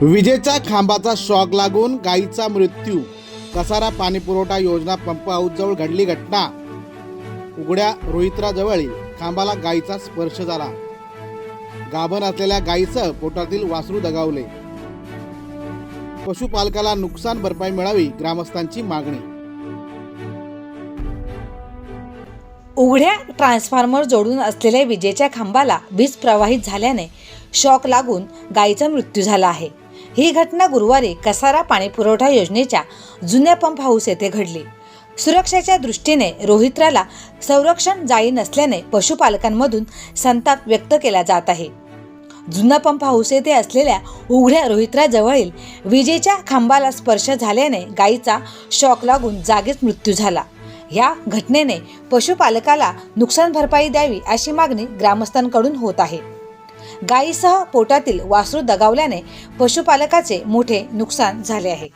विजेच्या खांबाचा शॉक लागून गायीचा मृत्यू. कसारा पाणी पुरवठा योजना पंप हाऊसजवळ घडली घटना. उघड्या रोहित्राजवळील खांबाला गायीचा स्पर्श झाला. गाभण असलेल्या गायीचं पोटातील वासरू दगावले. पशुपालकाला नुकसान भरपाई मिळावी ग्रामस्थांची मागणी. उघड्या ट्रान्सफॉर्मर जोडून असलेल्या विजेच्या खांबाला वीज प्रवाहित झाल्याने शॉक लागून गायीचा मृत्यू झाला आहे. ही घटना गुरुवारी कसारा पाणीपुरवठा योजनेच्या जुन्या पंप हाऊस येथे घडली. सुरक्षेच्या दृष्टीने रोहित्राला संरक्षण जाळी नसल्याने पशुपालकांमधून संताप व्यक्त केला जात आहे. जुना पंप हाऊस येथे असलेल्या उघड्या रोहित्राजवळील विजेच्या खांबाला स्पर्श झाल्याने गायीचा शॉक लागून जागीच मृत्यू झाला. या घटनेने पशुपालकाला नुकसान भरपाई द्यावी अशी मागणी ग्रामस्थांकडून होत आहे. गायीसह पोटातील वासरू दगावल्याने पशुपालकाचे मोठे नुकसान झाले आहे.